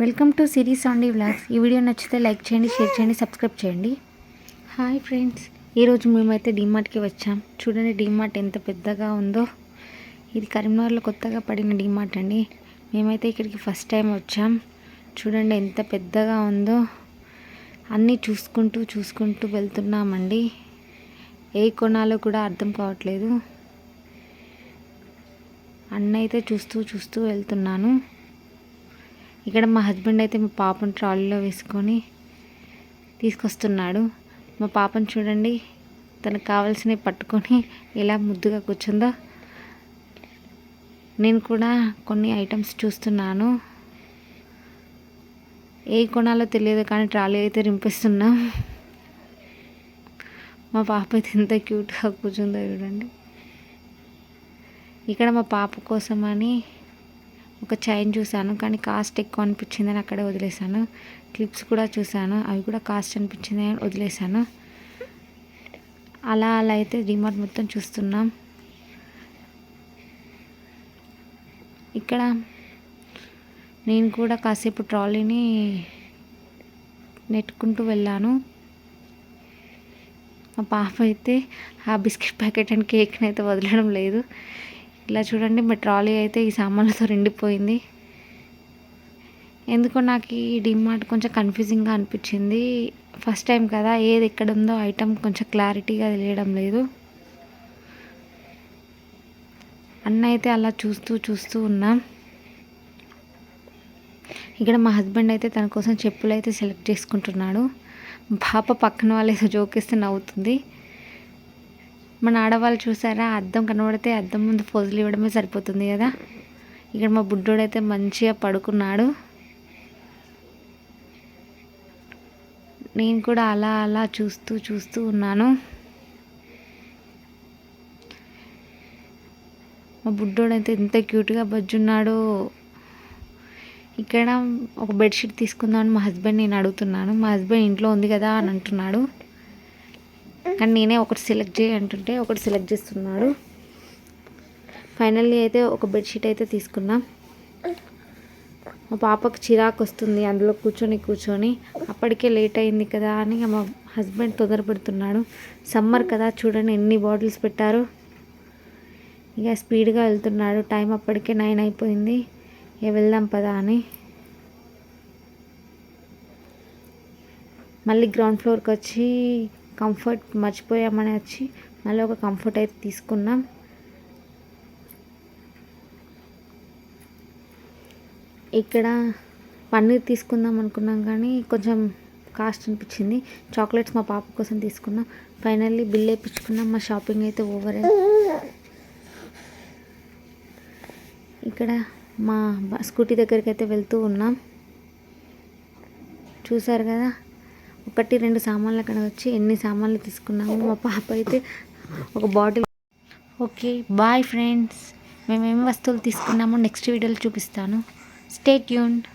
Welcome to series ఆండి vlogs. ఈ video నచ్చితే లైక్ చేయండి షేర్ చేయండి సబ్స్క్రైబ్ చేయండి. Hi friends. ఈరోజు మేమైతే డీమార్ట్కి వచ్చాం. చూడండి డీమార్ట్ ఎంత పెద్దగా ఉందో. ఇది కరీంనగర్లో కొత్తగా పడిన డీమార్ట్ అండి. మేమైతే ఇక్కడికి ఫస్ట్ టైం వచ్చాం. చూడండి ఎంత పెద్దగా ఉందో. అన్నీ చూసుకుంటూ చూసుకుంటూ వెళ్తున్నామండి. ఏ కొనాలో కూడా అర్థం కావట్లేదు. అన్నైతే అయితే చూస్తూ చూస్తూ వెళ్తున్నాను. ఇక్కడ మా హస్బెండ్ అయితే మా పాపను ట్రాలీలో వేసుకొని తీసుకొస్తున్నాడు. మా పాపను చూడండి తనకు కావాల్సినవి పట్టుకొని ఎలా ముద్దుగా కూర్చుందో. నేను కూడా కొన్ని ఐటమ్స్ చూస్తున్నాను. ఏ కొనాలో తెలియదు కానీ ట్రాలీ అయితే రింపిస్తున్నాం. మా పాప అయితే ఎంత క్యూట్గా కూర్చుందో చూడండి. ఇక్కడ మా పాప కోసం అని ఒక చైన్ చూశాను కానీ కాస్ట్ ఎక్కువ అనిపించిందని అక్కడే వదిలేశాను. క్లిప్స్ కూడా చూశాను అవి కూడా కాస్ట్ అనిపించింది అని వదిలేశాను. అలా అలా అయితే డిమార్ట్ మొత్తం చూస్తున్నాం. ఇక్కడ నేను కూడా కాసేపు ట్రాలీని నెట్టుకుంటూ వెళ్ళాను. మా పాప అయితే ఆ బిస్కెట్ ప్యాకెట్ అండ్ కేక్ని అయితే వదలడం లేదు. ఇలా చూడండి మా ట్రాలీ అయితే ఈ సామాన్లతో నిండిపోయింది. ఎందుకో నాకు ఈ డిమార్ట్ కొంచెం కన్ఫ్యూజింగ్గా అనిపించింది. ఫస్ట్ టైం కదా ఏది ఎక్కడ ఉందో ఐటమ్ కొంచెం క్లారిటీగా తెలియడం లేదు. అన్న అయితే అలా చూస్తూ చూస్తూ ఉన్నాం. ఇక్కడ మా హస్బెండ్ అయితే తన కోసం చెప్పులు అయితే సెలెక్ట్ చేసుకుంటున్నాడు. పాప పక్కన వాళ్ళు ఏదో జోకేస్తే నవ్వుతుంది. మన ఆడవాళ్ళు చూసారా? అద్దం కనబడితే అద్దం ముందు ఫోజులు ఇవ్వడమే సరిపోతుంది కదా? ఇక్కడ మా బుడ్డోడైతే మంచిగా పడుకున్నాడు. నేను కూడా అలా అలా చూస్తూ చూస్తూ ఉన్నాను. మా బుడ్డోడైతే ఎంత క్యూట్గా బజ్జున్నాడు. ఇక్కడ ఒక బెడ్షీట్ తీసుకుందామని మా హస్బెండ్ నేను అడుగుతున్నాను. మా హస్బెండ్ ఇంట్లో ఉంది కదా అని అంటున్నాడు. కానీ నేనే ఒకటి సెలెక్ట్ చేయి అంటుంటే ఒకటి సెలెక్ట్ చేస్తున్నాడు. ఫైనల్లీ అయితే ఒక బెడ్షీట్ అయితే తీసుకున్నాం. మా పాపకు చిరాకు వస్తుంది అందులో కూర్చొని కూర్చొని. అప్పటికే లేట్ అయింది కదా అని మా హస్బెండ్ తొందరపడుతున్నాడు. సమ్మర్ కదా చూడండి ఎన్ని బాటిల్స్ పెట్టారు. ఇక స్పీడ్గా వెళ్తున్నాడు. టైం అప్పటికే నైన్ అయిపోయింది. ఇక వెళ్దాం పదా అని. మళ్ళీ గ్రౌండ్ ఫ్లోర్కి వచ్చి కంఫర్ట్ మర్చిపోయామని వచ్చి మళ్ళీ ఒక కంఫర్ట్ అయితే తీసుకున్నాం. ఇక్కడ పన్నీర్ తీసుకుందాం అనుకున్నాం కానీ కొంచెం కాస్ట్ అనిపించింది. చాక్లెట్స్ మా పాప కోసం తీసుకున్నాం. ఫైనల్లీ బిల్ వేయించుకున్నాం. మా షాపింగ్ అయితే ఓవర్ ఇక్కడ మా స్కూటీ దగ్గరికి అయితే వెళ్తూ ఉన్నాం. చూసారు కదా? ఒకటి రెండు సామాన్లు అక్కడ వచ్చి ఎన్ని సామాన్లు తీసుకున్నాము. మా పాప అయితే ఒక బాటిల్ ఓకే బాయ్ ఫ్రెండ్స్. మేమేమి వస్తువులు తీసుకున్నామో నెక్స్ట్ వీడియోలో చూపిస్తాను. Stay tuned